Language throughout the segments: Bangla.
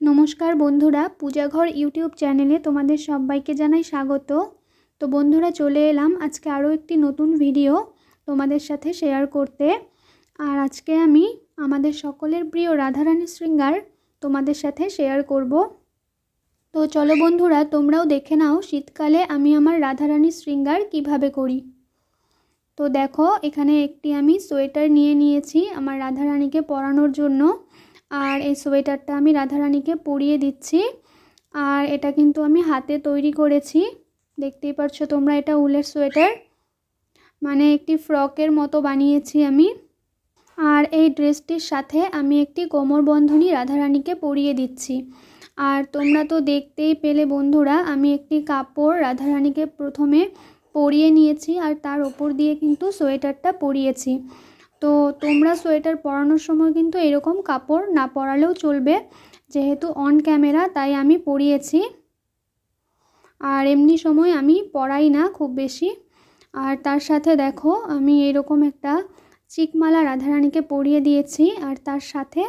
নমস্কার বন্ধুরা, পূজাঘর ইউটিউব চ্যানেলে তোমাদের সবাইকে জানাই স্বাগত। তো বন্ধুরা, চলে এলাম আজকে আরও একটি নতুন ভিডিও তোমাদের সাথে শেয়ার করতে। আর আজকে আমি আমাদের সকলের প্রিয় রাধারানী শৃঙ্গার তোমাদের সাথে শেয়ার করব। তো চলো বন্ধুরা, তোমরাও দেখে নাও শীতকালে আমি আমার রাধারানী শৃঙ্গার কীভাবে করি। তো দেখো, এখানে একটি আমি সোয়েটার নিয়ে নিয়েছি আমার রাধারানীকে পরানোর জন্য। আর এই সোয়েটারটা আমি রাধারানীকে পরিয়ে দিচ্ছি। আর এটা কিন্তু আমি হাতে তৈরি করেছি। দেখতেই পাচ্ছ তোমরা এটা উলের সোয়েটার। মানে একটি ফ্রকের মতো বানিয়েছি আমি। আর এই ড্রেসটির সাথে আমি একটি কোমর বন্ধনী রাধারানীকে পরিয়ে দিচ্ছি। আর তোমরা তো দেখতেই পেলে বন্ধুরা, আমি একটি কাপড় রাধারানীকে প্রথমে পরিয়ে নিয়েছি আর তার ওপর দিয়ে কিন্তু সোয়েটারটা পরিয়েছি। তো তোমরা সোয়েটার পরানোর সময় কিন্তু এরকম কাপড় না পরালেও চলবে, যেহেতু অন ক্যামেরা তাই আমি পরিয়েছি। আর এমনি সময় আমি পরাই না খুব বেশি। আর তার সাথে দেখো, আমি এরকম একটা চিকমালা রাধারানীকে পরিয়ে দিয়েছি, আর তার সাথে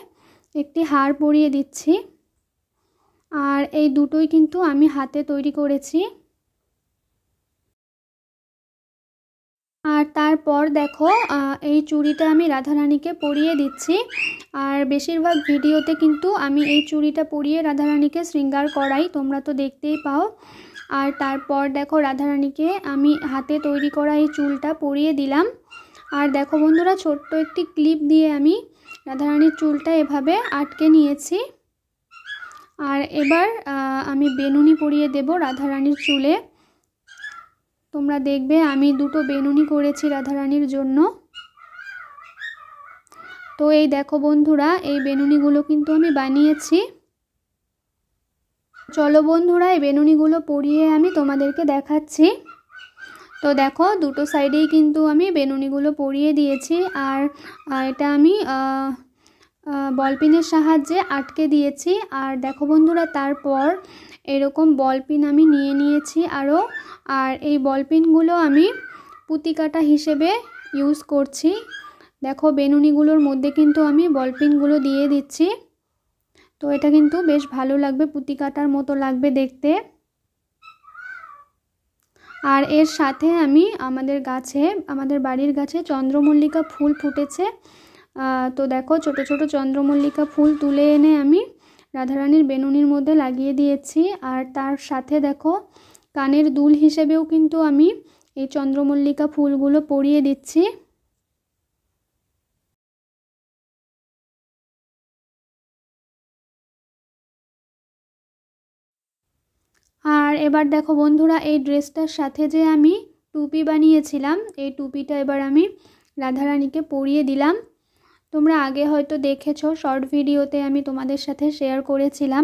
একটি হার পরিয়ে দিচ্ছি। আর এই দুটোই কিন্তু আমি হাতে তৈরি করেছি। আর তারপর দেখো এই চুড়িটা আমি রাধারানীকে পরিয়ে দিচ্ছি। আর বেশিরভাগ ভিডিওতে কিন্তু আমি এই চুড়িটা পরিয়ে রাধারানীকে শৃঙ্গার করাই, তোমরা তো দেখতেই পাও। আর তারপর দেখো, রাধারানীকে আমি হাতে তৈরি করা এই চুলটা পরিয়ে দিলাম। আর দেখো বন্ধুরা, ছোট্ট একটি ক্লিপ দিয়ে আমি রাধারানীর চুলটা এভাবে আটকে নিয়েছি। আর এবার আমি বেনুনি পরিয়ে দেব রাধারানীর চুলে। তোমরা দেখবে আমি দুটো বেনুনি করেছি রাধারানীর জন্য। তো এই দেখো বন্ধুরা, এই বেনুনিগুলো কিন্তু আমি বানিয়েছি। চলো বন্ধুরা, এই বেনুনিগুলো পরিয়ে আমি তোমাদেরকে দেখাচ্ছি। তো দেখো, দুটো সাইডেই কিন্তু আমি বেনুনিগুলো পরিয়ে দিয়েছি। আর এটা আমি বলপিনের সাহায্যে আটকে দিয়েছি। আর দেখো বন্ধুরা, তারপর এরকম বলপিন আমি নিয়ে নিয়েছি আরও আর এই বলপিনগুলো আমি পুতিকাটা হিসেবে ইউজ করছি। দেখো বেনুনিগুলোর মধ্যে কিন্তু আমি বলপিনগুলো দিয়ে দিচ্ছি। তো এটা কিন্তু বেশ ভালো লাগবে, পুতিকাটার মতো লাগবে দেখতে। আর এর সাথে আমি আমাদের গাছে, আমাদের বাড়ির গাছে চন্দ্রমল্লিকা ফুল ফুটেছে। তো দেখো ছোট ছোট চন্দ্রমল্লিকা ফুল তুলে এনে আমি রাধারানীর বেনুনির মধ্যে লাগিয়ে দিয়েছি। আর তার সাথে দেখো কানের দুল হিসেবেও কিন্তু আমি এই চন্দ্রমল্লিকা ফুলগুলো পরিয়ে দিচ্ছি। আর এবার দেখো বন্ধুরা, এই ড্রেসটার সাথে যে আমি টুপি বানিয়েছিলাম, এই টুপিটা এবার আমি রাধারানীকে পরিয়ে দিলাম। তোমরা আগে হয়তো দেখেছ শর্ট ভিডিওতে আমি তোমাদের সাথে শেয়ার করেছিলাম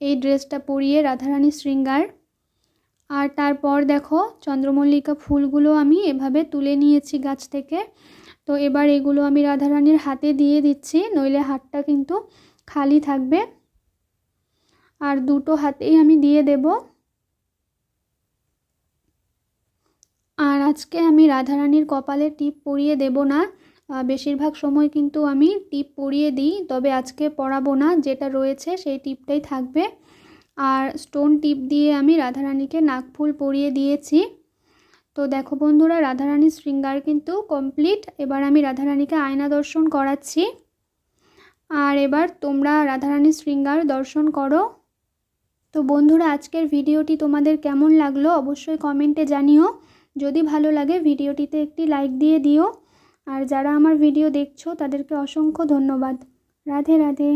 এই ড্রেসটা পরিয়ে রাধারানী শৃঙ্গার। আর তারপর দেখো, চন্দ্রমল্লিকা ফুলগুলো আমি এভাবে তুলে নিয়েছি গাছ থেকে। তো এবার এগুলো আমি রাধারানীর হাতে দিয়ে দিচ্ছি, নইলে হাতটা কিন্তু খালি থাকবে। আর দুটো হাতেই আমি দিয়ে দেব। আর আজকে আমি রাধারানীর কপালে টিপ পরিয়ে দেব না। বেশিরভাগ সময় কিন্তু আমি টিপ পরিয়ে দিই, তবে আজকে পরাবো না, যেটা রয়েছে সেই টিপটাই থাকবে। আর স্টোন টিপ দিয়ে আমি রাধারানীকে নাকফুল পরিয়ে দিয়েছি। তো দেখো বন্ধুরা, রাধারানীর শৃঙ্গার কিন্তু কমপ্লিট। এবার আমি রাধারানীকে আয়না দর্শন করাচ্ছি। আর এবার তোমরা রাধারানীর শৃঙ্গার দর্শন করো। তো বন্ধুরা, আজকের ভিডিওটি তোমাদের কেমন লাগল অবশ্যই কমেন্টে জানিও। যদি ভালো লাগে, ভিডিওটিতে একটি লাইক দিয়ে দিও। আর যারা আমার ভিডিও দেখছ তাদেরকে অসংখ্য ধন্যবাদ। রাধে রাধে।